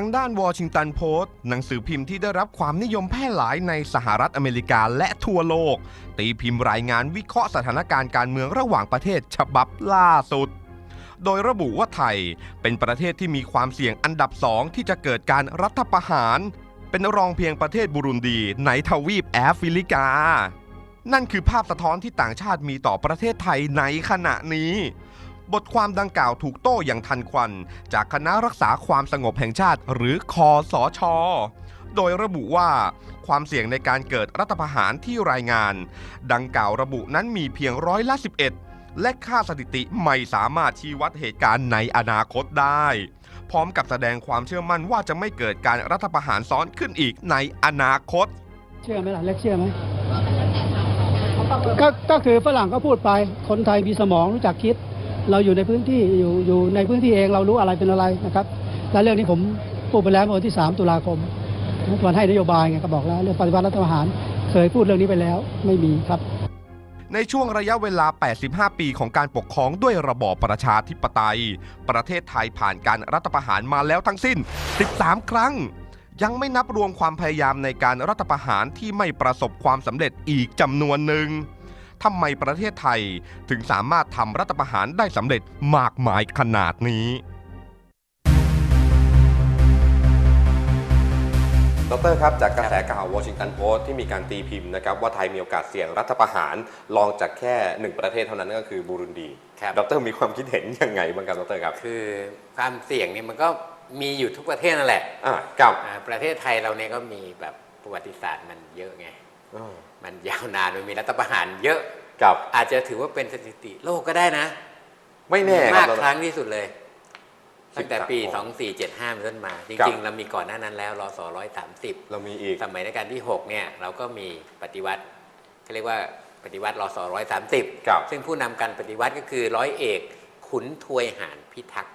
ทางด้านวอชิงตันโพสต์หนังสือพิมพ์ที่ได้รับความนิยมแพร่หลายในสหรัฐอเมริกาและทั่วโลก ตีพิมพ์รายงานวิเคราะห์สถานการณ์การเมืองระหว่างประเทศฉบับล่าสุด โดยระบุว่าไทยเป็นประเทศที่มีความเสี่ยงอันดับสองที่จะเกิดการรัฐประหาร เป็นรองเพียงประเทศบุรุนดีในทวีปแอฟริกา นั่นคือภาพสะท้อนที่ต่างชาติมีต่อประเทศไทยในขณะนี้ บทความดังกล่าวถูกโต้อย่างทันควัน จากคณะรักษาความสงบแห่งชาติ หรือคอสอชอโดยระบุว่าความเสี่ยงในการเกิดรัฐประหารที่รายงาน ดังกล่าวระบุนั้นมีเพียงร้อยละ 11 และค่าสถิติไม่สามารถชี้วัดเหตุการณ์ในอนาคตได้ พร้อมกับแสดงความเชื่อมั่นว่าจะไม่เกิดการรัฐประหารซ้อนขึ้นอีกในอนาคต เชื่อไหมล่ะเล็กเชื่อไหมก็ก็คือฝรั่งก็พูดไปคนไทยมีสมองรู้จักคิด เราอยู่ในพื้นที่อยู่อยู่ในพื้นที่เองเรารู้อะไรเป็นอะไรนะครับ และเรื่องนี้ผมพูดไปแล้วเมื่อวันที่ 3 ตุลาคมวันให้นโยบายไงก็บอกแล้วเรื่องปฏิวัติรัฐประหารเคยพูดเรื่องนี้ไปแล้วไม่มีครับ ในช่วงระยะเวลา 85 ปีของการปกครองด้วยระบอบประชาธิปไตย ประเทศไทยผ่านการรัฐประหารมาแล้วทั้งสิ้น 13 ครั้ง ยังไม่นับรวมความพยายามในการรัฐประหารที่ไม่ประสบความสำเร็จอีกจำนวนหนึ่ง ทำไมประเทศไทยถึงสามารถทำรัฐประหารได้สำเร็จมากมายขนาดนี้ ดรครับ จากกระแสข่าววอชิงตันโพสต์ที่มีการตีพิมพ์นะครับว่าไทยมีโอกาสเสี่ยงรัฐประหารรองจากแค่หนึ่งประเทศเท่านั้นก็คือบูรุนดีครับดรมีความคิดเห็นยังไงบ้างครับดรครับ คือความเสี่ยงเนี่ยมันก็มีอยู่ทุกประเทศนั่นแหละอ่าครับ อ่าประเทศไทยเราเนี่ยก็มีแบบประวัติศาสตร์มันเยอะไงอ่า มันยาวนานมันมีรัฐประหารเยอะครับอาจจะถือว่าเป็นสถิติโลกก็ได้นะ ไม่แน่คมารับกครั้งที่สุดเลยตั้งแต่ปีครับ2475เป็นต้นมาจครับริง ๆ เรามีก่อนหน้านั้นแล้วรอส130เรามีอีกสมัยรัชกาลที่ 6 เนี่ย เราก็มีปฏิวัติเขาเรียกว่าปฏิวัติรอส130ครับซึ่งผู้นำการปฏิวัติก็คือร้อยเอกขุนทวยหานพิทักษ์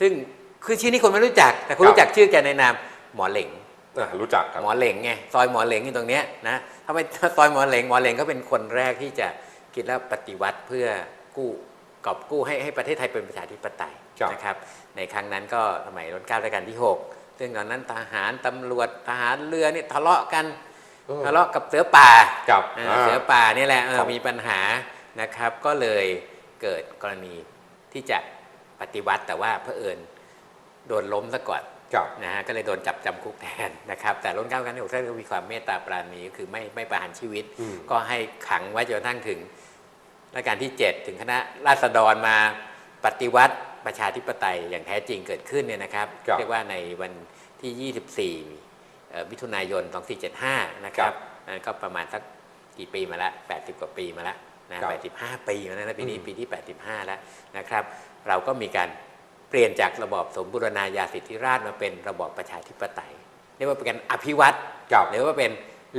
ซึ่งคือชื่อนี้คนไม่รู้จัก แต่คุณครับรู้จักชื่อแกในนามหมอเหล่งอ่ารู้จักครับหมอเหล่งไงซอยหมอเหล่งอยู่ตรงเนี้ยนะถ้าไม่ถ้าซอยหมอเหล่งหมอเหล่งก็เป็นคนแรกที่จะคิดแล้วปฏิวัติเพื่อกู้กอบกู้ให้ให้ประเทศไทยเป็นประชาธิปไตยครับนะครับ ในครั้งนั้นก็สมัยรัชกาลรัชกาลที่ 6 ซึ่งตอนนั้นทหารตำรวจทหารเรือนี่ทะเลาะกันเออทะเลาะกับเสือป่าครับอ่าอ่าเสือป่านี่แหละเออครับมีปัญหานะครับ ก็เลยเกิดกรณีที่จะปฏิวัติแต่ว่าเผอิญโดนล้มซะก่อนครับ นะฮะก็เลยโดนจับจำคุกแทนนะครับ แต่รุ่นเก้ากันที่หกท่านก็มีความเมตตาปราณีก็คือไม่ไม่ประหารชีวิตอืมก็ให้ขังไว้จนกระทั่งถึงรัชกาลที่ 7 ถึงคณะราษฎรมาปฏิวัติประชาธิปไตยอย่างแท้จริงเกิดขึ้นเนี่ยนะครับครับเรียกว่าในวันที่ 24เอ่อมิถุนายน 2475 นะครัครับบอันนนก็ประมาณสักกี่ปีมาแล้ว80 กว่าปีมาแล้วนะครับ85 ปีมาแล้วนะปีนี้อืมปีที่ 85 แล้วนะครับ เราก็มีการ เปลี่ยนจากระบอบสมบูรณาญาสิทธิราชย์มาเป็นระบอบประชาธิปไตยเรียกว่าเป็นการอภิวัตครับหรือว่าเป็น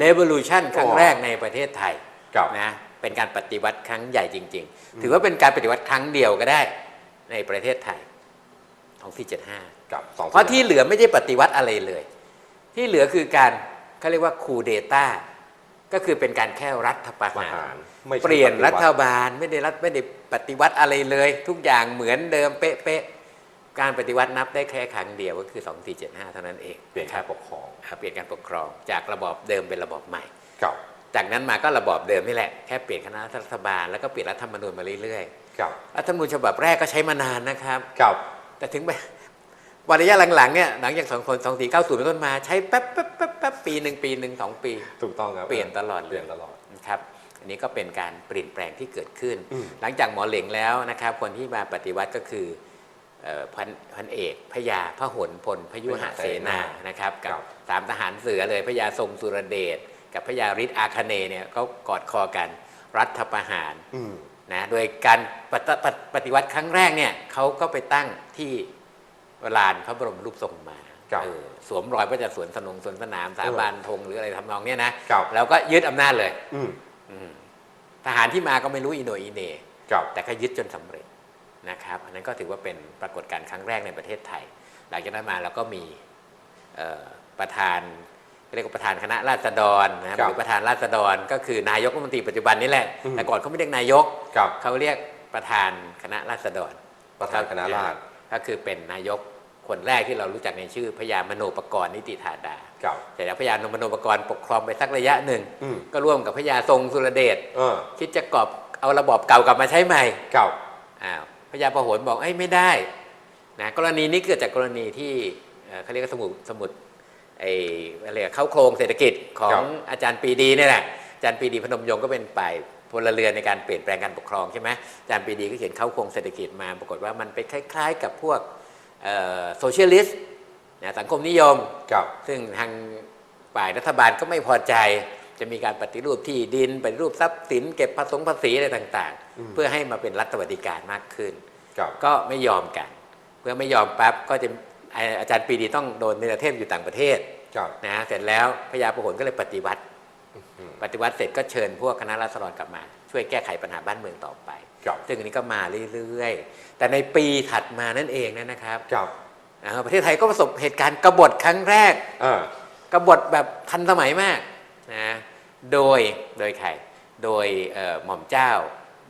revolution ครั้งอ๋อแรกในประเทศไทยครับนะเป็นการปฏิวัติครั้งใหญ่จริง ๆ ถือว่าเป็นการปฏิวัติครั้งเดียวก็ได้ในประเทศไทยของที่75กับสองเพราะที่เหลือไม่ได้ปฏิวัติอะไรเลย ที่เหลือคือการเขาเรียกว่าคูเดต้าก็คือเป็นการแค่รัฐประประหาหารรไม่ใช่เปลี่ยนปฏิรัวัติฐบาลไม่ได้รัฐไม่ได้ปฏิวัติอะไรเลย ทุกอย่างเหมือนเดิมเป๊ะๆ การปฏิวัตินับได้แค่ครั้งเดียวก็คือ 2475 เท่านั้นเองเปลี่ยนคการัรบปกครองอ่าเปลี่ยนการปกครองจากระบอบเดิมเป็นระบอบใหม่ครับจากนั้นมาก็ระบอบเดิมนี่แหละแค่เปลี่ยนคณะรัฐบาลแล้วก็เปลี่ยนรัฐธรรมนูญมาเรื่อยครับๆรัฐธรรมนูญฉบับแรกก็ใช้มานานนะครับครับแต่ถึงไปวันระยะหลังๆเนี่ยหลังจากสองคนสองสี่เก้าศูนย์เป็นต้นมาใช้แป๊บแป๊บแป๊บแป๊บปีหนึ่งปีหนึ่งสองปี ถูกต้องครับเปลี่ยนตลอดเปลี่ยนตลอดนะครับอันนี้ก็เป็นการเปลี่ยนแปลงที่เกิดขึ้นอืมหลังจากหมอเหล็งแล้วนะครับคนที่มาปฏิวัติก็คือเอ่อ พันพันเอกพระยาพระหนพลพยุหเสนานะครับกับสามทหารเสือเลยพระยาทรงสุรเดชกับพระยาฤทธิ์อาคเนย์เนี่ยก็กอดคอกันรัฐประหารอืมนะโดยการปฏิปฏิปฏิวัติครั้งแรกเนี่ยเขาก็ไปตั้งที่ลานพระบรมรูปทรงมาครับเออสวมรอยพระเจ้าสวนสนงสวนสนามสาบานธงหรืออะไรทำนองเนี้ยนะครับแล้วก็ยึดอำนาจเลยอืมอืมทหารที่มาก็ไม่รู้อีโหนอีเหนครับแต่ก็ยึดจนสำเร็จ นะครับอันนั้นก็ถือว่าเป็นปรากฏการณ์ครั้งแรกในประเทศไทย หลังจากนั้นมาเราก็มีเอ่อประธานเรียกว่าประธานคณะราษฎรนะครับครับหรือประธานราษฎรก็คือนายกรัฐมนตรีปัจจุบันนี่แหละอืมแต่ก่อนเขาไม่เรียกนายกครับเขาเรียกประธานคณะราษฎร ประธานคณะราษฎรก็คือเป็นนายกคคนแรกที่เรารู้จักในชื่อพญามโนปกรณ์นิติธาดาครับเสร็จแล้วพญามโนปกรณ์ปกครองไปสักระยะหนึ่งอืมก็ร่วมกับพญาทรงสุรเดชเออคิดจะกอบเอาระบอบเก่ากลับมาใช้ใหม่ครับอ้าว พญาพหลบอกเอ้ยไม่ได้นะกรณีนี้เกิดจากกรณีที่เอ่อเขาเรียกว่าสมุดสมุดไอ้อะไรอะเข้าโครงเศรษฐกิจของอาจารย์ปรีดีเนี่ยแหละอาจารย์ปรีดีพนมยงค์ก็เป็นฝ่ายพลเรือนในการเปลี่ยนแปลงการปกครองใช่ไหมอาจารย์ปรีดีก็เขียนเข้าโครงเศรษฐกิจมา ปรากฏว่ามันไปคล้าย ๆ กับพวกโซเชียลิสต์นะสังคมนิยมครับซึ่งทางฝ่ายรัฐบาลก็ไม่พอใจ จะมีการปฏิรูปที่ดินปฏิรูปทรัพย์สิน เก็บภาษีภาษีอะไรต่างอืมๆเพื่อให้มาเป็นรัฐสวัสดิการมากขึ้นครับก็ไม่ยอมกันเมื่อไม่ยอมปั๊บก็จะไอ้อาจารย์ปรีดีต้องโดนเนรเทศอยู่ต่างประเทศครับนะเสร็จแล้วพญาประหลก็เลยปฏิวัติอืมปฏิวัติเสร็จก็เชิญพวกคณะราษฎรกลับมา ช่วยแก้ไขปัญหาบ้านเมืองต่อไปครับซึ่งอันนี้ก็มาเรื่อยๆ แต่ในปีถัดมานั่นเองนะนะครับครับอ่าประเทศไทยก็ประสบเหตุการณ์กบฏครั้งแรกอ่ากบฏแบบทันสมัยมากนะ โดยโดยใครโดยเอ่อหม่อมเจ้า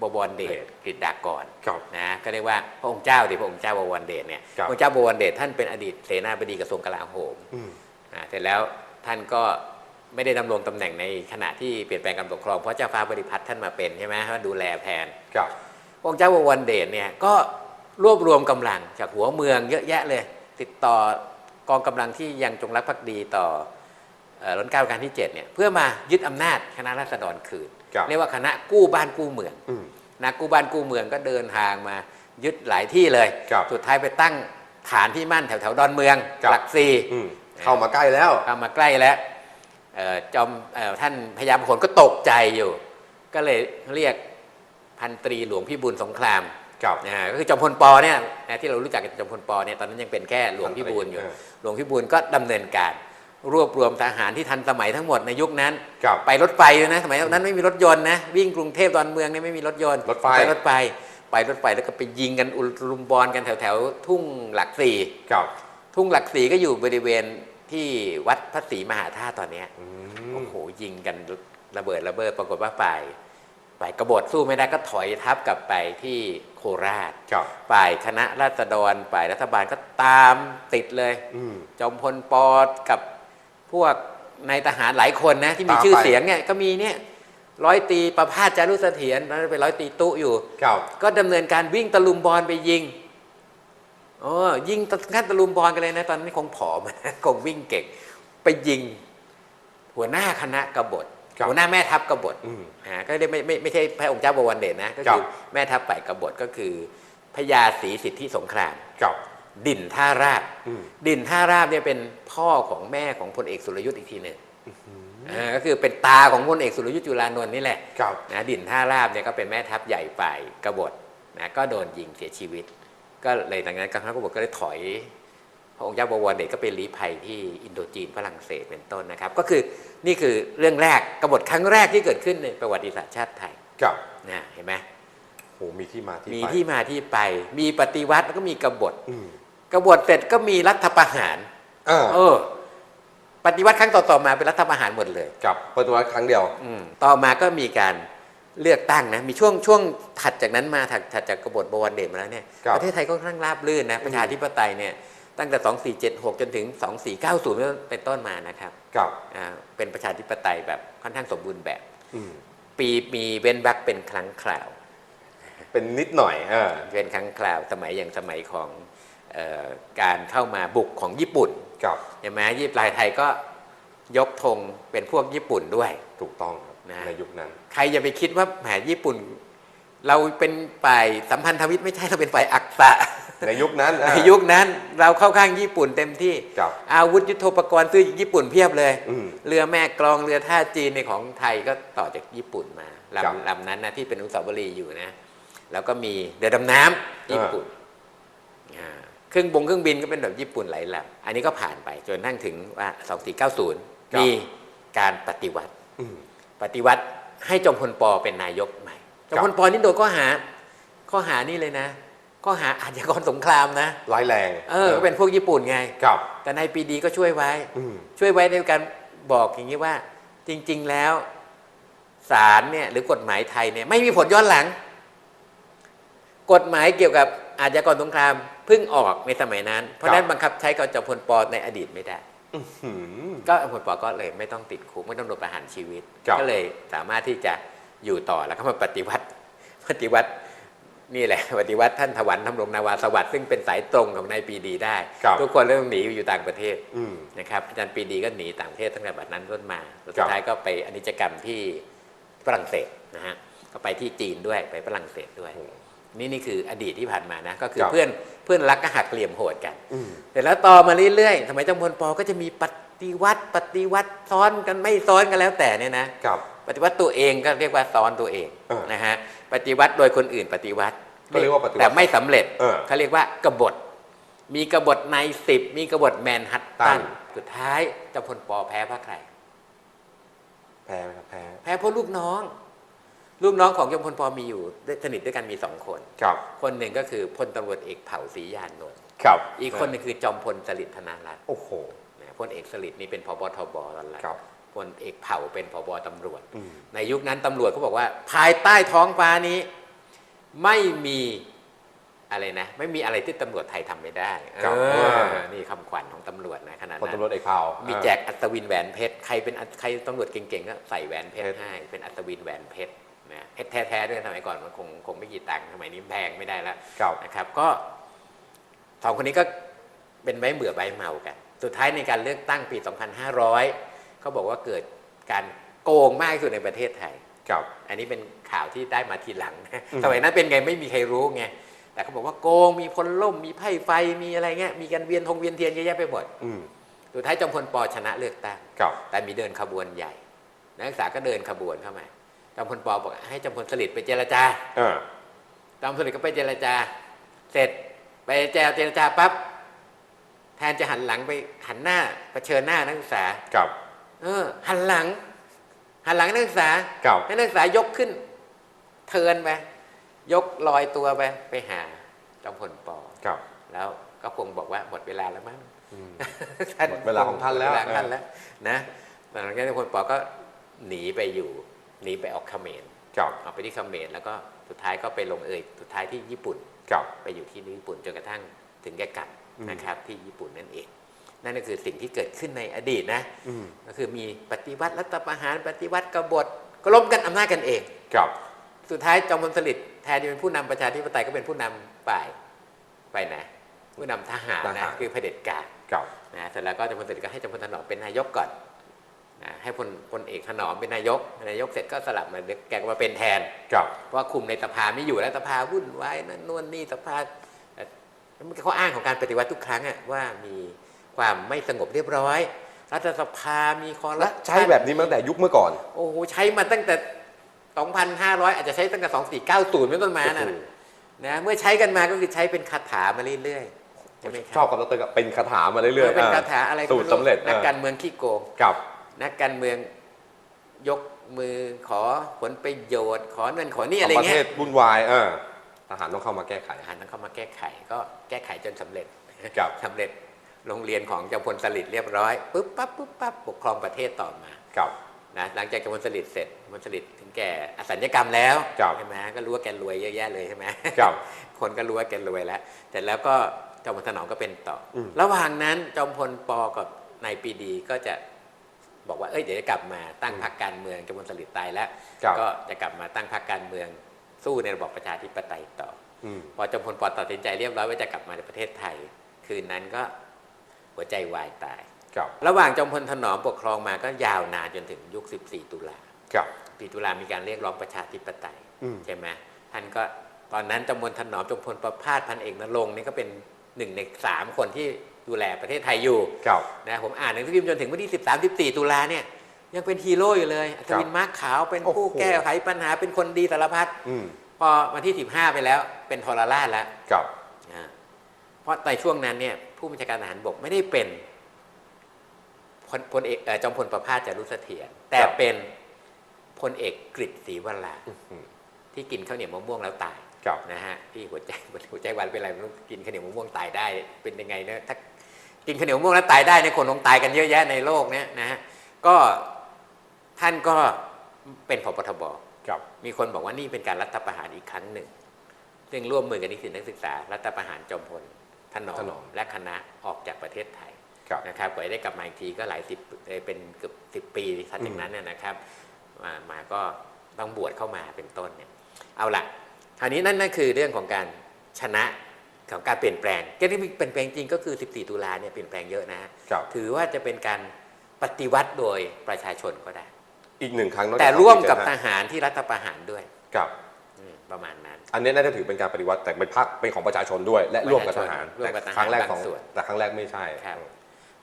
บวรเดชกฤษดากรครับนะก็เรียกว่าพระองค์เจ้าดิพระองค์เจ้าบวรเดชเนี่ยครับพระองค์เจ้าบวรเดชท่านเป็นอดีตเสนาบดีกระทรวงกลาโหมอืมอ่าเสร็จแล้วท่านก็ไม่ได้ดำรงตำแหน่งในขณะที่เปลี่ยนแปลงการปกครองเพราะเจ้าฟ้าบริพัตรท่านมาเป็นใช่ไหมว่าดูแลแทนครับพระองค์เจ้าบวรเดชเนี่ยก็รวบรวมกำลังจากหัวเมืองเยอะแยะเลย ติดต่อกองกำลังที่ยังจงรักภักดีต่อ เอ่อรัชกาลการที่7เนี่ยเพื่อมายึดอำนาจคณะราษฎรคืนครับเรียกว่าคณะกู้บ้านกู้เมืองอืมนักกู้บ้านกู้เมืองก็เดินทางมายึดหลายที่เลยครับสุดท้ายไปตั้งฐานที่มั่นแถวแถวๆดอนเมืองครับหลักซีอืมเข้ามาใกล้แล้วเข้ามาใกล้แล้วเอ่อจอมเอ่อท่านพญามพลก็ตกใจอยู่ ก็เลยเรียกพันตรีหลวงพิบูลสงครามครับนะฮะก็คือจอมพลปอเนี่ยนะที่เรารู้จักกันจอมพลปอเนี่ยตอนนั้นยังเป็นแค่หลวงพิบูลอยู่เออหลวงพิบูลก็ดำเนินการ รวบรวมทหารที่ทันสมัยทั้งหมดในยุคนั้น ครับ ไปรถไฟเลยนะสมัยนั้นไม่มีรถยนต์นะวิ่งกรุงเทพตอนเมืองเนี่ยไม่มีรถยนต์รถไฟไปรถไฟไปรถไฟแล้วก็ไปยิงกันอุลุมบอลกันแถวแถวๆทุ่งหลักสี่ครับทุ่งหลักสีก็อยู่บริเวณที่วัดพระศรีมหาธาตุตอนเนี้ย อืโอ้มโหยิงกันระเบิดระเบิดปรากฏว่าฝ่ายฝ่ายกบฏสู้ไม่ได้ก็ถอยทับกลับไปที่โคราชครับ ฝ่ายคณะราษฎรฝ่ายรัฐบาลก็ตามติดเลย อืม จอมพลปอกับ พวกนายทหารหลายคนนะที่มีตามไปชื่อเสียงเนี่ยก็มีเนี่ยร้อยตรีประพาสจารุเสถียรตอนนั้นเป็นร้อยตรีตุอยู่ครับก็ดำเนินการวิ่งตะลุมบอลไปยิงโอ้ยิงตะงั้นตะลุมบอลกันเลยนะตอนนี้คงผอมนะคงวิ่งเก่งไปยิง หัวหน้าคณะกบฏครับหัวหน้าแม่ทัพกบฏอืมอ่าก็ได้ไม่ไม่ไม่ใช่พระองค์เจ้าบวรเดชนะ ก็ครัคืบอแม่ทัพฝ่ายกบฏก็คือพญาศรีสิทธิสงครามครับ ดิ่นท่าราบอืมดิ่นท่าราบเนี่ยเป็นพ่อของแม่ของพลเอกสุรยุทธ์อีกทีหนึ่งอ่าก็คือเป็นตาของพลเอกสุรยุทธ์จุลานนท์นี่แหละครับนะดิ่นท่าราบเนี่ยก็เป็นแม่ทัพใหญ่ฝ่ายกบฏนะก็โดนยิงเสียชีวิต ก็เลยดังนั้นกองทัพกบฏก็เลยถอย พระองค์เจ้าบวรเดชก็ไปลี้ภัยที่อินโดจีนฝรั่งเศสเป็นต้นนะครับ ก็คือนี่คือเรื่องแรกกบฏครั้งแรกที่เกิดขึ้นในประวัติศาสตร์ชาติไทยครับนะเห็นไหมโหมีที่มาที่มีไปที่มาที่ไป มีปฏิวัติแล้วก็มีกบฏอืม กบฏเสร็จก็มีรัฐประหารอ่าเออ ปฏิวัติครั้งต่อๆมาเป็นรัฐประหารหมดเลยกับปฏิวัติครั้งเดียวอืมต่อมาก็มีการเลือกตั้งนะมีช่วงช่วงถัดจากนั้นมาถัดถัดจากกบฏบวรเดชมาแล้วเนี่ยครับประเทศไทยก็ค่อนข้างราบรื่นนะประชาธิปไตยเนี่ยตั้งแต่ 2476 จนถึง 2490 เป็นต้นมานะครับกับอ่าเป็นประชาธิปไตยแบบค่อนข้างสมบูรณ์แบบ อืมปีมีเว้นวักเป็นครั้งคราว เป็นนิดหน่อยอ่าเป็นครั้งคราวสมัยอย่างสมัยของเออ การเข้ามาบุกของญี่ปุ่นกับใช่ไหมญี่ปุ่นไทยก็ยกธงเป็นพวกญี่ปุ่นด้วยถูกต้องครับนะในยุคนั้น ใครอย่าไปคิดว่าแหมญี่ปุ่น เราเป็นฝ่ายสัมพันธมิตรไม่ใช่เราเป็นฝ่ายอักษะในยุคนั้นอ่าในยุคนั้นเราเข้าข้างญี่ปุ่นเต็มที่กับอาวุธยุทโธปกรณ์ซื้อจากญี่ปุ่นเพียบเลยอืมเรือแม่กลองเรือท่าจีนในของไทยก็ต่อจากญี่ปุ่นมาครับลำลำนั้นนะที่เป็นอนุสาวรีย์อยู่นะ แล้วก็มีเรือดำน้ำญี่ปุ่นอ่า เครื่องบงเครื่องบินก็เป็นแบบญี่ปุ่นหลายลำอันนี้ก็ผ่านไปจนทั้งถึงว่า2490 มีการปฏิวัติอืมปฏิวัติให้จอมพลปอเป็นนายกใหม่จอมพลปอนี่โดนข้อหาข้อหานี่เลยนะข้อหาอาชญากรสงครามนะร้ายแรงเออก็เป็นพวกญี่ปุ่นไงกับ แต่นายปรีดีก็ช่วยไว้อืมช่วยไว้ในการบอกอย่างนี้ว่า จริง ๆแล้วศาลเนี่ยหรือกฎหมายไทยเนี่ยไม่มีผลย้อนหลัง กฎหมายเกี่ยวกับอาชญากรสงคราม พพิ่งออกในสมัยนั้น เพราะฉะนั้นครับบังคับใช้กับจอมพลปในอดีตไม่ได้หืมก็จอมพลปก็เลยไม่ต้องติดคุกไม่ต้องโดนประหารชีวิตครับก็เลยสามารถที่จะอยู่ต่อแล้วก็มาปฏิวัติปฏิวัตินี่แหละปฏิวัติท่านถวันทำรงนาวาสวัสดิ์ซึ่งเป็นสายตรงของนายปรีดีได้ครับทุกคนเริ่มหนีอยู่ต่างประเทศอืมนะครับอาจารย์ปรีดีก็หนีต่างประเทศตั้งแต่บัดนั้นต้นมาแล้วคสุรัดบท้ายก็ไปอนิจกรรมที่ฝรั่งเศสนะฮะก็ไปที่จีนด้วยไปฝรั่งเศสด้วย นี่นี่คืออดีตที่ผ่านมานะก็คือครับเพื่อนเพื่อนรักก็หักเหลี่ยมโหดกันอืมเสร็จแล้วต่อมาเรื่อยๆสมัยจอมพลปก็จะมีปฏิวัติปฏิวัติซ้อนกันไม่ซ้อนกันแล้วแต่เนี่ยนะครับปฏิวัติตัวเองก็เรียกว่าซ้อนตัวเองเออนะฮะปฏิวัติโดยคนอื่นปฏิวัติก็เรียกว่าปฏิวัติแต่ไม่สำเร็จเออเขาเรียกว่ากบฏ มีกบฏในสิบมีกบฏแมนฮัตตั้ตังนสุดท้ายจอมพลปแพ้เพราะใคร แพ้ไหมครับแพ้แพ้เพราะลูกน้อง ลูกน้องของจอมพลปมีอยู่ด้วยสนิทด้วยกันมีสองคนครับ คนหนึ่งก็คือพลตำรวจเอกเผ่าศรียานนท์ครับ อีกคนหนึงคือจอมพลสฤษดิ์ธนารัตน์โอ้โหนะพลเอกสฤษดิ์นี่เป็นพบทบตอนหลังครับพลเอกเผ่าเป็นพบตำรวจอืมในยุคนั้นตำรวจเขาบอกว่า ภายใต้ท้องฟ้านี้ ไม่มีอะไรนะ ไม่มีอะไรที่ตำรวจไทยทำไม่ได้ครับเอว่าอนี่คำขวัญของตำรวจนะขนาดพลนั้นตำรวจเอกเผ่ามีมีแจกอัศวินแหวนเพชรใครเป็นอัศใครตำรวจเก่งๆก็ใส่แหวนเพชเพรชรให้เป็นอัศวินแหวนเพชร นะเพชรแท้ๆด้วยสมัยก่อนมันคงคงไม่กี่ตังค์สมัยนี้แพงไม่ได้แล้วครับนะครับ ก็สองคนนี้ก็เป็นใบเบื่อใบเมากัน สุดท้ายในการเลือกตั้งปี 2500 เขาบอกว่าเกิดการโกงมากที่สุดในประเทศไทยครับอันนี้เป็นข่าวที่ได้มาทีหลังนะอืมสมัยนั้นเป็นไงไม่มีใครรู้ไงแต่เขาบอกว่าโกงมีพลล่มมีไพ่ไฟมีอะไรเงี้ยมีการเวียนธงเวียนเทียนเยอะแยะไปหมดอืมสุดท้ายจอมพลปชนะเลือกตั้งครับแต่มีเดินขบวนใหญ่ นักศึกษาก็เดินขบวนเข้ามา จอมพลปบอกให้จอมพลสฤษดิ์ไปเจรจาเออจอมพลสฤษดิ์ก็ไปเจรจา เสร็จไปเจรเจรจาปั๊บแทนจะหันหลังไปหันหน้าเผชิญหน้านักศึกษาครับ เออ หันหลัง หันหลังให้นักศึกษาครับ ให้นักศึกษายกขึ้น เทิร์นไปยกลอยตัวไปไปหาจอมพลปอครับ แล้วก็คงบอกว่าหมดเวลาแล้วมั้งอืม ท่นหมดเวลาของท่านแล้ว หมดเวลาของท่านแล้วนะหลังจากนั้นจอมพลปอก็หนีไปอยู่ หนีไปออกเขมรครับออกไปที่เขมรแล้วก็สุดท้ายก็ไปลงเอยสุดท้ายที่ญี่ปุ่นครับไปอยู่ที่ญี่ปุ่นจนกระทั่งถึงแก่กลับอืมนะครับที่ญี่ปุ่นนั่นเอง นั่นก็คือสิ่งที่เกิดขึ้นในอดีตนะอืมก็คือมีปฏิวัติรัฐประหารปฏิวัติกบฏก็ล้มกันอำนาจกันเองครับ สุดท้ายจอมพลสฤษดิ์แทนที่เป็นผู้นำประชาธิปไตยก็เป็นผู้นำฝ่ายฝ่ายไหนผู้นำทหารทนะหารคือเผด็จการครับนะเสร็จแล้วก็จอมพลสฤษดิ์ก็ให้จอมพลถนอมเป็นนายกก่อนนะ ให้พลพลเอกถนอมเป็นนายก นายกเสร็จก็สลับมาแกก็มาเป็นแทนครับเพราะว่าคุมในสภาไม่อยู่แล้วสภาวุ่นวายนั่นนู่นนี่สภาเอ่อมันเขาอ้างของการปฏิวัติทุกครั้งอะว่ามีความไม่สงบเรียบร้อยรัฐสภามีคอร์รัและปชันใช้แบบนี้มาตั้งแต่ยุคเมื่อก่อน โอ้โหใช้มาตั้งแต่ 2,500 อาจจะใช้ตั้งแต่ 2490เป็นต้นมานะโอ้โหนะเมื่อใช้กันมาก็คือใช้เป็นคาถามาเรื่อยๆใช่ไหมคชอรับบกับดรกับเป็นคาถามาเรื่อยๆเป็นอ่คาถาอะไรก็สูไม่ตรสำเร็จนักอ่าการเมืองขี้โกงครับ นักการเมืองยกมือขอผลประโยชน์ ขอเงินขอนี่อะไรประเทเงี้ศยวุ่นวายเออทหารต้องเข้ามาแก้ไข ทหารต้องเข้ามาแก้ไขก็แก้ไขจนสำเร็จครับ สำเร็จโรงเรียนของจอมพลสฤษดิ์เรียบร้อยปุ๊บปั๊บปุ๊บปั๊บปกครองประเทศต่อมาครับ นะหลังจากจอมพลสฤษดิ์เสร็จจอมพลสฤษดิ์ถึงแก่อสัญญกรรมแล้วครับ ใช่ไหมก็รู้ว่าแกรวยเยอะแยะเลยใช่ไหมครับ คนก็รู้ว่าแกรวยแล้ว แต่แล้วก็จอมพลถนอมก็เป็นต่ออม ระหว่างนั้นจอมพลปกับนายปรีดีก็จะ บอกว่าเอ้ยเดี๋ยวจะกลับมาตั้งพรรคการเมืองจอมพลสฤษดิ์ตายแล้วครับก็จะกลับมาตั้งพรรคการเมืองสู้ในระบอบประชาธิปไตยต่ออืมพอจอมพลปตัดสินใจเรียบร้อยว่าจะกลับมาในประเทศไทย คืนนั้นก็หัวใจวายตายครับระหว่างจอมพลถนอมปกครองมาก็ยาวนานจนถึงยุค 14 ตุลาครับ4ตุลามีการเรียกร้องประชาธิปไตยอืมใช่ไหมท่านก็ตอนนั้นจอมพลถนอมจอมพลประพาสพันเอกนรงค์นี่ก็เป็นหนึ่งในสามคนที่ ดูแลประเทศไทยอยู่ครับนะผมอ่านหนังสือพิมพ์จนถึงวันที่ 13 14 ตุลาเนี่ยยังเป็นฮีโร่อยู่เลย อัศวินม้าขาวเป็นผู้โอ้โหแก้ไขปัญหาเป็นคนดีสารพัดอืมพอวันที่ 15 ไปแล้ว เป็นทรราชแล้วครับอ่าเพราะในช่วงนั้นเนี่ย ผู้บัญชาการทหารบกไม่ได้เป็นพลพลเอกเอ่อจอมพลประภาสจารุเสถียรแต่ครับเป็นพลเอกกฤษศรีวราอืมที่กินข้าวเหนียวมะม่วงแล้วตายครับนะฮะที่หัวใจหัวใจวันเป็นอะไรไม่รู้กินข้าวเหนียวมะม่วงตายได้ เป็นยังไงเนะถ้า กินข้าวเหนียวมะม่วงแล้วตายได้ในยคนคงตายกันเยอะแยะในโลกเนี้ยนะฮะก็ท่านก็เป็นพบทบครับมีคนบอกว่านี่เป็นการรัฐประหารอีกครั้งหนึ่ง ซึ่งร่วมมือกันนิสิตนักศึกษา รัฐประหารจอมพลถนอถนอมมและคณะออกจากประเทศไทยครับนะครับกว่าจะได้กลับมาอีกทีก็หลายสิบเอ่อเป็นเกือบสิบปีถัดจากนั้นเนี่ยนะครับมามาก็ต้องบวชเข้ามาเป็นต้นเนี่ยเอาละคราวนี้นั่นนั่นคือเรื่องของการชนะ ของการเปลี่ยนแปลงการที่เปลี่ยนแปลงจริงก็คือ 14 ตุลาเนี่ยเปลี่ยนแปลงเยอะนะฮะครับถือว่าจะเป็นการปฏิวัติโดยประชาชนก็ได้ อีกหนึ่งครั้งนอกจากแต่ร่วมกับที่ทจะหารที่รัฐประหารด้วยครับ อืมประมาณนั้น อันนี้น่าจะถือเป็นการปฏิวัติแต่เป็นภาคเป็นของประชาชนด้วย และร่วมกับทหารร่วมกับทหารแต่ครั้งแรกของบางส่วน แต่ครั้งแรกไม่ใช่ครับ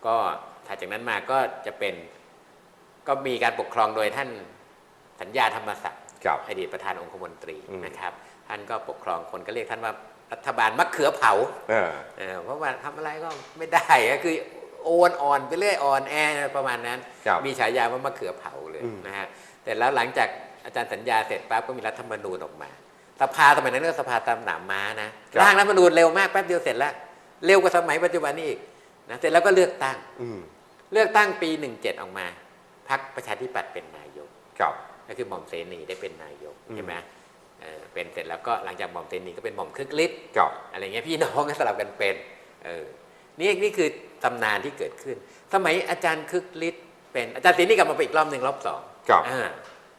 ก็ถัดจากนั้นมาก็จะเป็นก็มีการปกครองโดยท่านสัญญาธรรมศักดิ์ครับ อดีตประธานองคมนตรีอืม นะครับ ท่านก็ปกครองคนก็เรียกท่านว่า รัฐบาลมะเขือเผาเออเออเพราะว่าทำอะไรก็ไม่ได้ก็คือโอนอ่อนไปเรื่อยอ่อนแอประมาณนั้น ครับมีฉายาว่ามะเขือเผาเลยอืม นะฮะแต่แล้วหลังจากอาจารย์สัญญาเสร็จปั๊บก็มีรัฐธรรมนูญออกมา สภาสมัยนั้นเรียกว่าสภาตามหนามม้านะร่างรัฐธรรมนูญเร็วมากแป๊บเดียวเสร็จแล้วเร็วกว่าสมัยปัจจุบันนี้อีกนะเสร็จแล้วก็เลือกตั้ง อืมเลือกตั้งปี 17 ออกมาพรรคประชาธิปัตย์เป็นนายก ครับ ก็คือหม่อมเสนีได้เป็นนายกอืม ใช่ไหม เออเป็นเสร็จแล้วก็หลังจากหม่อมเสนีก็เป็นหม่อมคึกฤทธิ์ครับอะไรเงี้ยพี่น้องก็สลับกันเป็นเออนี่นี่คือตำนานที่เกิดขึ้น สมัยอาจารย์คึกฤทธิ์เป็นอาจารย์เสนีกลับมาเป็นอีกรอบหนึ่งรอบสองครับอ่า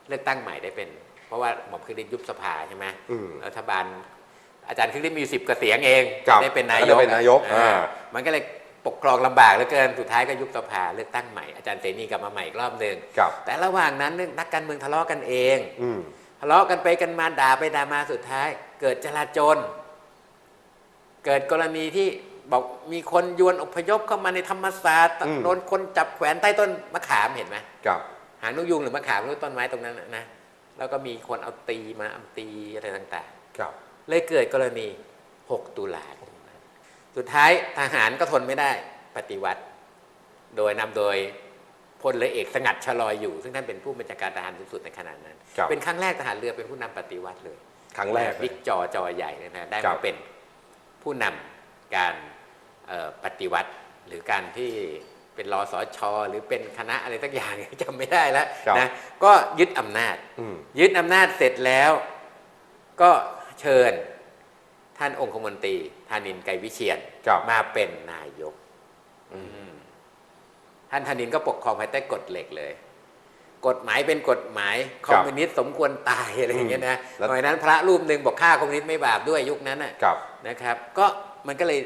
เลือกตั้งใหม่ได้เป็น เพราะว่าหม่อมคึกฤทธิ์ยุบสภาใช่ไหมอืมรัฐบาลอาจารย์คึกฤทธิ์มีอยู่สิบกว่าเสียงเองครับได้เป็นนายกได้เป็นนายกอ่าอ่ามันก็เลยปกครองลำบากเหลือเกินสุดท้ายก็ยุบสภาเลือกตั้งใหม่อาจารย์เสนีกลับมาใหม่อีกรอบหนึ่งครับแต่ระหว่างนั้นเนี่ยนักการเมืองทะเลาะกันเองอืม ทะเลาะกันไปกันมาด่าไปด่ามาสุดท้าย เกิดจลาจลเกิดกรณีที่บอกมีคนยวนอพยพเข้ามาในธรรมศาสตร์อืมโดนคนจับแขวนใต้ต้นมะขามเห็นไหมครับหางนกยูงหรือมะขามหรือต้นไม้ตรงนั้นน่ะนะแล้วก็มีคนเอาตีมาเอาตีอะไรต่างครับๆเลยเกิดกรณี 6 ตุลาสุดท้ายทหารก็ทนไม่ได้ปฏิวัติ โดยนำโดย พลเรือเอกสงัดชลอยอยู่ ซึ่งท่านเป็นผู้บัญชาการทหารสูงสุดในขณะนั้น ครับ เป็นครั้งแรกทหารเรือเป็นผู้นำปฏิวัติเลยครั้งแรกเลยบิ๊กจอจอใหญ่เนยนะได้ครัมาบ เป็นผู้นำการเอ่อปฏิวัติ หรือการที่เป็นรอสอชอหรือเป็นคณะอะไรสักอย่าง จำไม่ได้แล้วครับนะก็ยึดอำนาจ อืมยึดอำนาจเสร็จแล้วก็เชิญท่านองคมนตรีธานินทร์ไกรวิเชียนครับ มาเป็นนายกอืม ท่านธนินทร์ก็ปกครองภายใต้กฎเหล็กเลย กฎหมายเป็นกฎหมายคอมมิวนิสต์สมควรตายอะไรอย่างเงี้ยนะแล้วสมัยนั้นพระรูปหนึ่งบอกฆ่าคอมมิวนิสต์ไม่บาปด้วยยุคนั้นน่ะครับนะครับ ก็มันก็เลย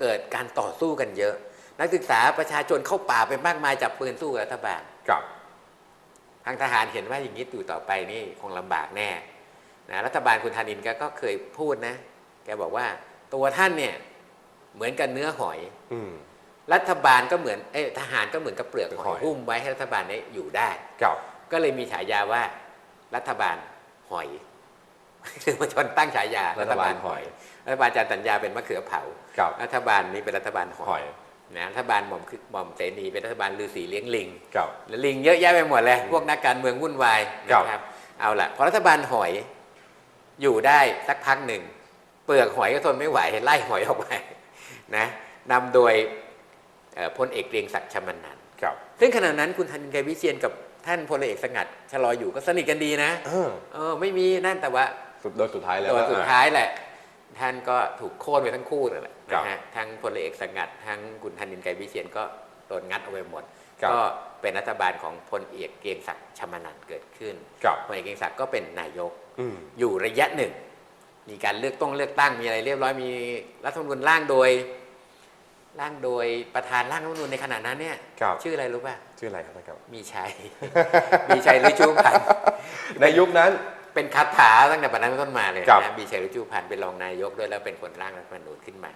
เกิดการต่อสู้กันเยอะ นักศึกษาประชาชนเข้าป่าไปมากมายจับปืนสู้กับรัฐบาลครับทางทหารเห็นว่าอย่างนี้อยู่ต่อไปนี่คงลำบากแน่นะรัฐบาลคุณธานินแกก็เคยพูดนะ แกบอกว่าตัวท่านเนี่ยเหมือนกับเนื้อหอย อืม รัฐบาลก็เหมือนเอ้ยทหารก็เหมือนกับเปลือกหหออยยหุ้มไว้ให้รัฐบาลเนี้อยู่ได้ ครับก็เลยมีฉายาว่ารัฐบาลหอยสื่อมวลชนตั้งฉายารัฐบาลหอย รัฐบาลอาจารย์สัญญาเป็นมะเขือเผา ครับ รัฐบาลนี้เป็นรัฐบาลหหออยยนะรัฐบาลหม่อมคือหม่อมเสนีเป็นรัฐบาลฤาษีเลี้ยงลิง ครับ แล้วลิงเยอะแยะไปหมดเลย พวกนักการเมืองวุ่นวายครับ นะครับ เอาละพอรัฐบาลหอยอยู่ได้สักพักหนึ่ง เปลือกหอยก็ทนไม่ไหวไล่หอยออกไปนะนำโดยเอ่อ พลเอกเกรียงศักดิ์ชมันนันท์ครับซึ่งขณะนั้นคุณธันไกรวิเชียนกับท่านพลเอกสงัดชะลออยู่ก็สนิทกันดีนะเออเออไม่มีนั่นแต่ว่าสุดโดยสุดท้ายแล้วตัวก็สุดท้ายแหละ ท่านก็ถูกโค่นไปทั้งคู่นั่นแหละครับนะฮะทั้งพลเอกสงัดทั้งคุณธันนินไกรวิเชียนก็โดนงัดเอาไปหมดครับก็เป็นรัฐบาลของพลเอกเกรียงศักดิ์ชมานันท์เกิดขึ้นครับพลเอกเกรียงศักดิ์ก็เป็นนายกอืมอยู่ระยะหนึ่ง มีการเลือกต้องเลือกตั้งมีอะไรเรียบร้อยมีรัฐธรรมนูญร่างโดย ร่างโดยประธานร่างรัฐธรรมนูญในขณะนั้นเนี่ยครับ ชื่ออะไรรู้ป่ะ ชื่ออะไรครับท่านครับ มีชัย มีชัยฤชุพันธ์ในยุคนั้น เป็นคาถาตั้งแต่ปัจจุบันต้นมาเลยครับ นะมีชัยฤชุพันธ์เป็นรองนายกด้วยแล้วเป็นคนร่างรัฐธรรมนูญขึ้นมา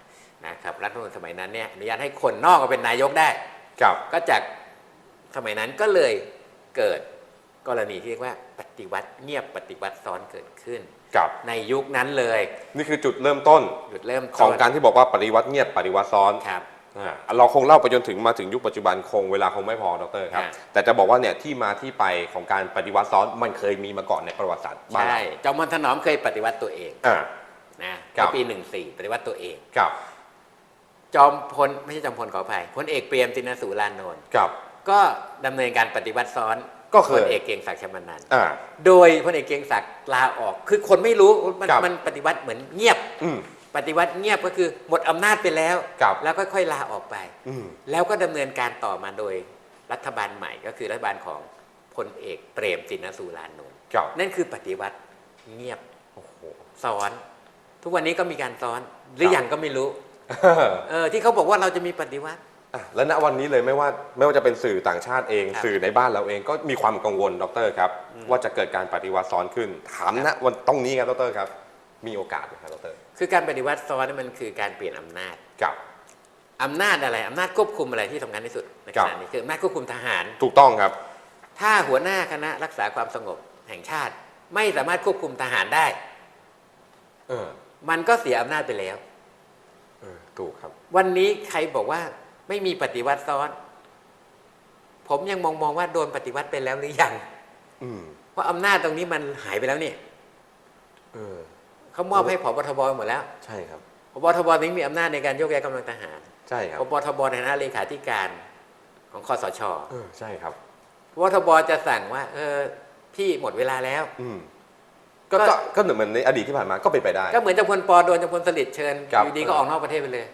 นะครับรัฐธรรมนูญสมัยนั้นเนี่ยอนุญาตให้คนนอกมาเป็นนายกได้ ครับ ก็จากสมัยนั้นก็เลยเกิดกรณีที่เรียกว่าปฏิวัติเงียบปฏิวัติซ้อนเกิดขึ้น ครับในยุคนั้นเลยนี่คือจุดเริ่มต้นจุดเริ่มของต้นการที่บอกว่าปฏิวัติเงียบปฏิวัติซ้อนครับอ่าเราคงเล่าไปจนถึงมาถึงยุคปัจจุบันคงเวลาคงไม่พอดรครับอ่าแต่จะบอกว่าเนี่ยที่มาที่ไปของการปฏิวัติซ้อนมันเคยมีมาก่อนในประวัติศาสตร์บ้านใช่เราจอมพลถนอมเคยปฏิวัติตัวเองอ่านะครับในปีหนึ่งสี่ปฏิวัติตัวเองกับ จอมพลไม่ใช่จอมพลขออภัยพลเอกเปรมตินสุรานนท์กับก็ดำเนินการปฏิวัติซ้อน ก็เคยพลเอกเกรียงศักดิ์ชมานันท์อ่า โดยพลเอกเกรียงศักดิ์ลาออก คือคนไม่รู้มันครับมันปฏิวัติเหมือนเงียบ อืมปฏิวัติเงียบก็คือหมดอำนาจไปแล้ว ครับ แล้วค่อยๆลาออกไป อืม แล้วก็ดำเนินการต่อมาโดยรัฐบาลใหม่ก็คือรัฐบาลของพลเอกเปรมตินสุรานนท์ครับ นั่นคือปฏิวัติเงียบโอ้โห ซ้อน ทุกวันนี้ก็มีการซ้อนหรืออยังก็ไม่รู้อ่าเออที่เขาบอกว่าเราจะมีปฏิวัติ อะแล้วณวันนี้เลยไม่ว่าไม่ว่าจะเป็นสื่อต่างชาติเอง ครับ สื่อในบ้านเราเองก็มีความกังวลดรครับว่าจะเกิดการปฏิวัติซ้อนขึ้น ถามณวันตรงนี้ครับดรครับ มีโอกาสไหมครับดรคือการปฏิวัติซ้อนนี่มันคือการเปลี่ยนอำนาจกับ อำนาจอะไรอำนาจควบคุมอะไรที่สำคัญที่สุดในครัขบณะนี้คืออำนาจควบคุมทหาร ถูกต้องครับ ถ้าหัวหน้าคณะรักษาความสงบแห่งชาติ ไม่สามารถควบคุมทหารได้ เออมันก็เสียอำนาจไปแล้ว เออถูกครับ วันนี้ใครบอกว่า ไม่มีปฏิวัติซ้อน ผมยังมองมองว่าโดนปฏิวัติไปแล้วหรือยังอืมเพราะอำนาจตรงนี้มันหายไปแล้วนี่เออเขามอบให้ผบทบหมดแล้ว ใช่ครับผบทบนี้มีอำนาจในการโยกย้ายกำลังทหารใช่ครับผบทบในฐานะเลขาธิการของคอสชเออใช่ครับผบทบจะสั่งว่า เออพี่หมดเวลาแล้ว อืมก็ก็ก็ก็เหมือนในอดีตที่ผ่านมาก็เป็นไปได้ ก็เหมือนจำพลปอโดนจำพลสฤษดิ์เชิญครับอยู่ดีก็ออกนอกประเทศไปเลย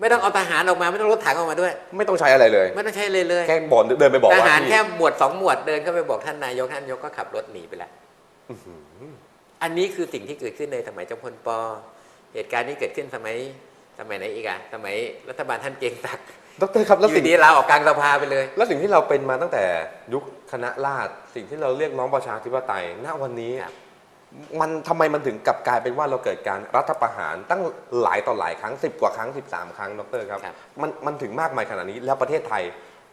ไม่ต้องเอาทหารออกมาไม่ต้องรถถังออกมาด้วย ไม่ต้องใช้อะไรเลย ไม่ต้องใช้เลยเลยแค่บอกเดินไปบอกทว่าหารพี่แค่หมวดสองหมวดเดินเข้าไปบอกท่านนายกท่านนายกก็ขับรถหนีไปแล้ว อื้อหืออันนี้คือสิ่งที่เกิดขึ้นในสมัยจำพลปอเหตุการณ์นี้เกิดขึ้นสมัยสมัยไหนอีกอะสมัยรัฐบาลท่านเกรียงศักดิ์ดรครับแล้วอสิ่ง ยู่ดีลาออกกลางสภาไปเลย แล้วสิ่งที่เราเป็นมาตั้งแต่ยุคคณะราษฎรสิ่งที่เราเรียกน้องประชาธิปไตยณวันนี้ครับ มันทำไมมันถึงกลับกลายเป็นว่าเราเกิดการรัฐประหารตั้งหลายต่อหลายครั้งสิบกว่าครั้ง 13 ครั้งดรครับครับ มันมันถึงมากมายขนาดนี้แล้วประเทศไทย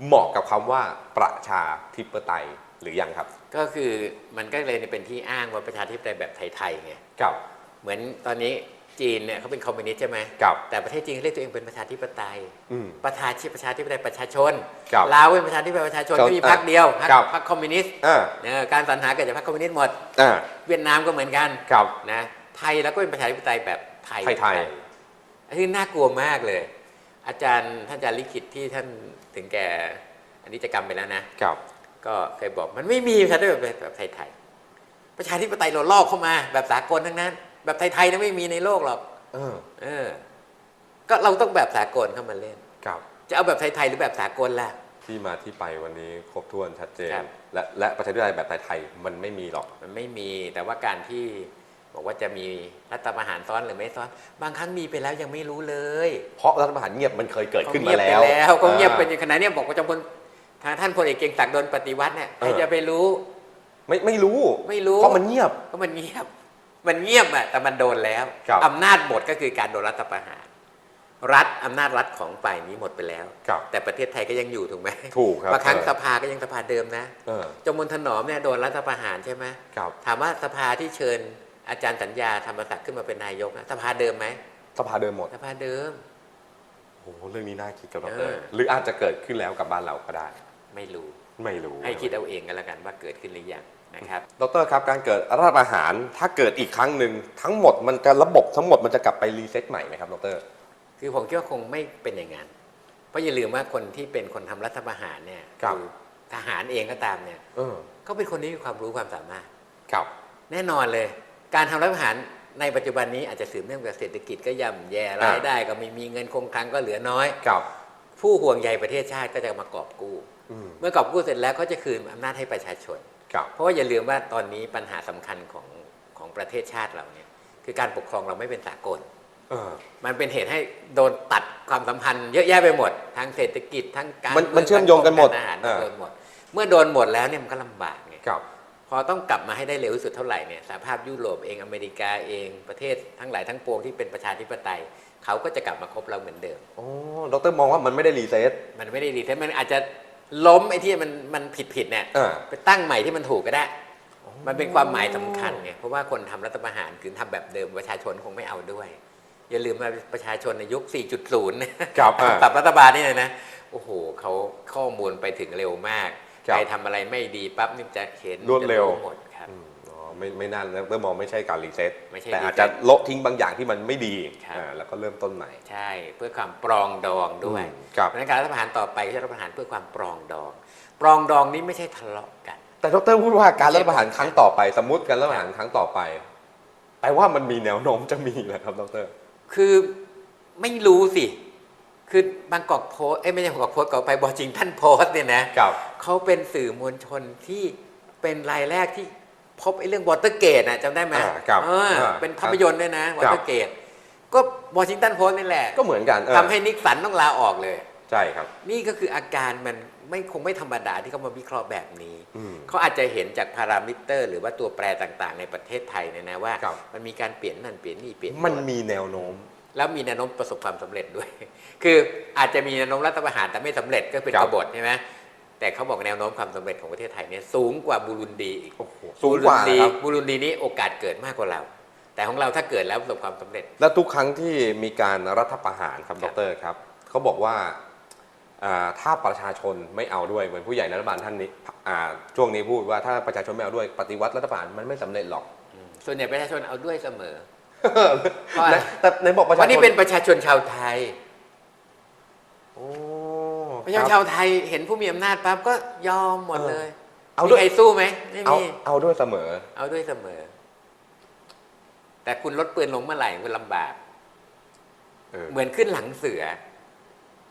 เหมาะกับคำว่าประชาธิปไตยหรือยังครับก็คือมันก็เลยเป็นที่อ้างว่าประชาธิปไตยแบบไทยๆไงกับ เหมือนตอนนี้ จีนเนี่ยเขาเป็นคอมมิวนิสต์ใช่ไหมกับแต่ประเทศจีนเขาเรียกตัวเองเป็นประชาธิปไตย อืม ประชาธิปประชาธิปไตยประชาชนครับลาวเป็นประชาธิปไตยประชาชนครับก็มีพรรคเดียวพรรคครับ พรรคคอมมิวนิสต์อ่าเนี่ยการสรรหาเกิดจากพรรคคอมมิวนิสต์หมดอ่าเวียดนามก็เหมือนกันกับ นะไทยแล้วก็เป็นประชาธิปไตยแบบไทยไทย อันนี้น่ากลัวมากเลย อาจารย์ท่านอาจารย์ลิขิตที่ท่านถึงแก่ อันนี้จะกรรมไปแล้วนะกับก็เคยบอกมันไม่มีประชาธิปไตยแบบไทยๆประชาธิปไตยเราลอกเข้ามาแบบสากลทั้งนั้น แบบไทยๆนะไม่มีในโลกหรอกเออเออ ก็เราต้องแบบสากลเข้ามาเล่นกับ จะเอาแบบไทยๆหรือแบบสากลล่ะ ที่มาที่ไปวันนี้ครบถ้วนชัดเจน ครับ และและประชาธิปไตยแบบไทยๆมันไม่มีหรอก มันไม่มีแต่ว่าการที่บอกว่าจะมีรัฐประหารซ้อนหรือไม่ซ้อน บางครั้งมีไปแล้วยังไม่รู้เลยเพราะรัฐประหารเงียบมันเคยเกิดขึ้นเขามาเงียบไปแล้วแล้วเขาเงียบเป็นออ่าย่างขนาดเนี้ยบอกว่าจำพลทางท่านพลเอกเกรียงศักดิ์โดนปฏิวัติเนี่ยใครเออ จะไปรู้ ไม่ไม่รู้ ไม่รู้ เพราะมันเงียบ ก็มันเงียบ มันเงียบอะแต่มันโดนแล้วครับ อำนาจหมดก็คือการโดนรัฐประหาร รัฐอำนาจรัฐของฝ่ายนี้หมดไปแล้วกับ แต่ประเทศไทยก็ยังอยู่ถูกไหมถูกครับบางครั้งเออ สภาก็ยังสภาเดิมนะ เออจมพลถนอมเนี่ยโดนรัฐประหารใช่ไหมกับถามว่าสภาที่เชิญอาจารย์สัญญาธรรมศักดิ์ขึ้นมาเป็นนายกนะสภาเดิมไหมสภาเดิมหมดสภาเดิม โอ้โหเรื่องนี้น่าคิดกับดเอรอ หรืออาจจะเกิดขึ้นแล้วกับบ้านเราก็ได้ ไม่รู้ ไม่รู้ให้คิดเอาเองกันแล้วกันว่าเกิดขึ้นหรือยัง นะครับดรครับการเกิดรัฐประหารถ้าเกิดอีกครั้งหนึ่งทั้งหมดมันจะระบบทั้งหมดมันจะกลับไปรีเซ็ตใหม่ไหมครับดรคือผมคิดว่าคงไม่เป็นอย่างนั้นเพราะอย่าลืมว่าคนที่เป็นคนทำรัฐประหารเนี่ยครับทหารเองก็ตามเนี่ยเออเขาเป็นคนที่มีความรู้ความสามารถกับแน่นอนเลย การทำรัฐประหารในปัจจุบันนี้อาจจะสืบเนื่องจากเศรษฐกิจก็ย่ำแย่รายได้ก็ไม่มีเงินคงคลังก็เหลือน้อยกับผู้ห่วงใยประเทศชาติก็จะมากอบกู้อืมเมื่อกอบกู้เสร็จแล้วก็จะคืนอำนาจให้ประชาชนกับ เพราะว่าอย่าลืมว่าตอนนี้ปัญหาสำคัญของของประเทศชาติเราเนี่ยคือการปกครองเราไม่เป็นสากลเออมันเป็นเหตุให้โดนตัดความสัมพันธ์เยอะแยะไปหมดทั้งเศรษฐกิจทั้งการมันมันเชื่อมโยงกันหมดารอาหารอ่าโดนหมด เมื่อโดนหมดแล้วเนี่ยมันก็ลำบากไงกับพอต้องกลับมาให้ได้เร็วที่สุดเท่าไหร่เนี่ยสหภาพยุโรปเองอเมริกาเองประเทศทั้งหลายทั้งปวงที่เป็นประชาธิปไตยเขาก็จะกลับมาคบเราเหมือนเดิมโอ้ดรมองว่ามันไม่ได้รีเซ็ตมันไม่ได้ดีแต่มันอาจจะ ล้มไอ้ที่มันมันผิดผิดๆเนี่ยอ่าไปตั้งใหม่ที่มันถูกก็ได้ มันเป็นความหมายสำคัญไงเพราะว่าคนทำรัฐประหารคือทำแบบเดิมประชาชนคงไม่เอาด้วย อย่าลืมว่าประชาชนในยุค 4.0เนี่ย ครับอ่า ปรับรัฐบาลนี่เลยนะ โอ้โหเขาข้อมูลไปถึงเร็วมาก ครับใครทำอะไรไม่ดีปั๊บนี่จะเห็นรวดเร็ว จะหมดครับ อืมอ๋อ ไม่ไม่น่าดรมองไม่ใช่การรีเซ็ตไม่ใช่แต่อาจ reset จะโละทิ้งบางอย่างที่มันไม่ดีครับ อ่าแล้วก็เริ่มต้นใหม่ ใช่เพื่อความปรองดองด้วยอืมครับ เพราะฉะนั้นการรัฐประหารต่อไปก็จะรัฐประหารเพื่อความปรองดอง ปรองดองนี้ไม่ใช่ทะเลาะกัน แต่ดรพูดว่าการรัฐประหารครั้งต่อไป สมมติการรัฐประหารครั้งต่อไปแปลว่ามันมีแนวโน้มจะมีแหละครับดร คือไม่รู้สิ คือบางกอกโพสต์เอ้ยไม่ใช่บางกอกโพสต์ก็ไปบอจิงท่านโพสต์เนี่ยนะ ครับ เขาเป็นสื่อมวลชนที่เป็นรายแรกที่ พบไอ้เรื่องวอเตอร์เกตนะจำได้ไหมอ่าครับเอออ่าเป็นภาพยนตร์ด้วยนะควอรับเตอร์เกตก็วอชิงตันโพสต์นี่แหละก็เหมือนกันเออทำให้นิกสันต้องลาออกเลย ใช่ครับ นี่ก็คืออาการมันไม่คงไม่ธรรมดาที่เขามาวิเคราะห์แบบนี้ อืมเขาอาจจะเห็นจากพารามิเตอร์ หรือว่าตัวแปรต่างๆ ในประเทศไทยเนี่ยนะว่า ครับ มันมีการเปลี่ยนนั่นเปลี่ยนนี่เปลี่ยนมันโน่นมีแนวโน้ม แล้วมีแนวโน้มประสบความสำเร็จด้วย คืออาจจะมีแนวโน้มรัฐประหารแต่ไม่สำเร็จก็เป็นครักบ บฏใช่ไหม แต่เขาบอกแนวโน้มความสำเร็จของประเทศไทยเนี่ยสูงกว่าบูรุนดีอีกโอ้โหสูงกว่าบูรุนดีนะครับบูรุนดีนี้โอกาสเกิดมากกว่าเรา แต่ของเราถ้าเกิดแล้วประสบความสำเร็จ และทุกครั้งที่มีการรัฐประหารครับคดรับรครับเขาบอกว่าอ่าถ้าประชาชนไม่เอาด้วยเหมือนผู้ใหญ่ในรัฐบาลท่านนี้อ่าช่วงนี้พูดว่าถ้าประชาชนไม่เอาด้วยปฏิวัติรัฐประหารมันไม่สำเร็จหรอก ส่วนใหญ่ประชาชนเอาด้วยเสมอเพราะอะไรแต่ในบอกประชาชวันนนี้เป็นประชาชนชาวไทยโอ้ ประชาชนคชารับวไทยเห็นผู้มีอำนาจปั๊บก็ยอมหมดเลย เอามีด้วยใครสู้ไหมไม่เอามีเอาด้วยเสมอ เอาด้วยเสมอ แต่คุณลดปืนลงเมื่อไหร่คุณลำบากเออเหมือนขึ้นหลังเสือ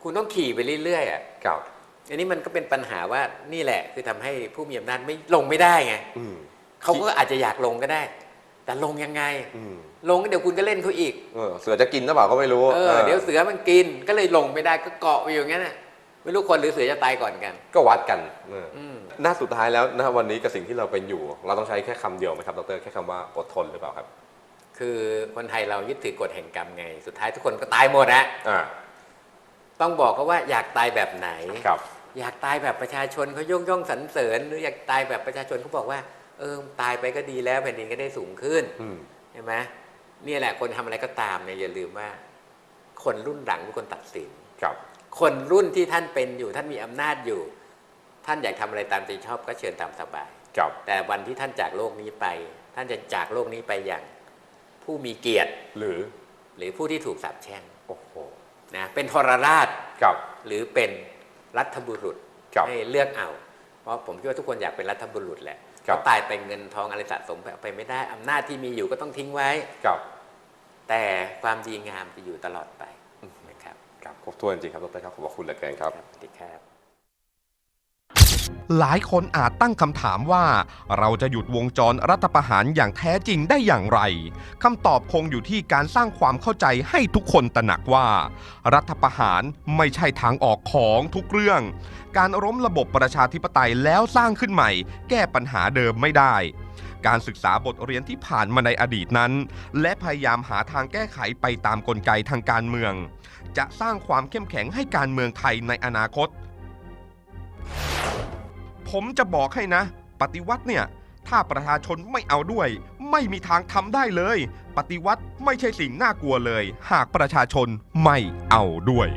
คุณต้องขี่ไปเรื่อยๆอะครับอันนี้มันก็เป็นปัญหาว่านี่แหละ คือทำให้ผู้มีอำนาจไม่ลงไม่ได้ไงอืมเขาก็อาจจะอยากลงก็ได้ แต่ลงยังไงอืมลงก็เดี๋ยวคุณก็เล่นเขาอีกเออเสือจะกินหรือเปล่าก็ไม่รู้เออเดี๋ยวเสือมันกินก็เลยลงไม่ได้ก็เกาะไปอยู่อย่างนั้นน่ะ ไม่รู้คนหรือเสือจะตายก่อนกัน ก็วัดกันเอออืมหน้าสุดท้ายแล้วนะวันนี้กับสิ่งที่เราเป็นอยู่ เราต้องใช้แค่คำเดียวไหมครับดรแค่คำว่าอดทนหรือเปล่าครับ คือคนไทยเรายึดถือกฎแห่งกรรมไง สุดท้ายทุกคนก็ตายหมดอะอ่าต้องบอกเขาว่าอยากตายแบบไหนครับ อยากตายแบบประชาชนเขาย่องย่องสรรเสริญ หรืออยากตายแบบประชาชนเขาบอกว่า เออตายไปก็ดีแล้วแผ่นดินก็ได้สูงขึ้นอืมใช่ไหมเนี่ยแหละคนทำอะไรก็ตามเนี่ยอย่าลืมว่า คนรุ่นหลังเป็นคนตัดสินครับ คนรุ่นที่ท่านเป็นอยู่ ท่านมีอำนาจอยู่ ท่านอยากทำอะไรตามใจชอบก็เชิญตามสบายครับแต่วันที่ท่านจากโลกนี้ไป ท่านจะจากโลกนี้ไปอย่าง ผู้มีเกียรติหรือ หรือผู้ที่ถูกสาปแช่งโอ้โหนะเป็นทรราชครับหรือเป็นรัฐบุรุษครับให้เลือกเอา เพราะผมคิดว่าทุกคนอยากเป็นรัฐบุรุษแหละครับเพราะตายไปเงินทองอะไรสะสมไปเอาไปไม่ได้อำนาจที่มีอยู่ก็ต้องทิ้งไว้ครับแต่ความดีงามจะอยู่ตลอดไปนะ ครับครับครบถ้วนจริงครับดรครับขอบคุณเหลือเกินครับสวัสดีครับ หลายคนอาจตั้งคำถามว่า เราจะหยุดวงจรรัฐประหารอย่างแท้จริงได้อย่างไรคำตอบคงอยู่ที่การสร้างความเข้าใจให้ทุกคนตระหนักว่า รัฐประหารไม่ใช่ทางออกของทุกเรื่อง การล้มระบบประชาธิปไตยแล้วสร้างขึ้นใหม่ แก้ปัญหาเดิมไม่ได้ การศึกษาบทเรียนที่ผ่านมาในอดีตนั้น และพยายามหาทางแก้ไขไปตามกลไกทางการเมือง จะสร้างความเข้มแข็งให้การเมืองไทยในอนาคต ผมจะบอกให้นะ ปฏิวัติเนี่ย ถ้าประชาชนไม่เอาด้วย ไม่มีทางทำได้เลย ปฏิวัติไม่ใช่สิ่งน่ากลัวเลย หากประชาชนไม่เอาด้วย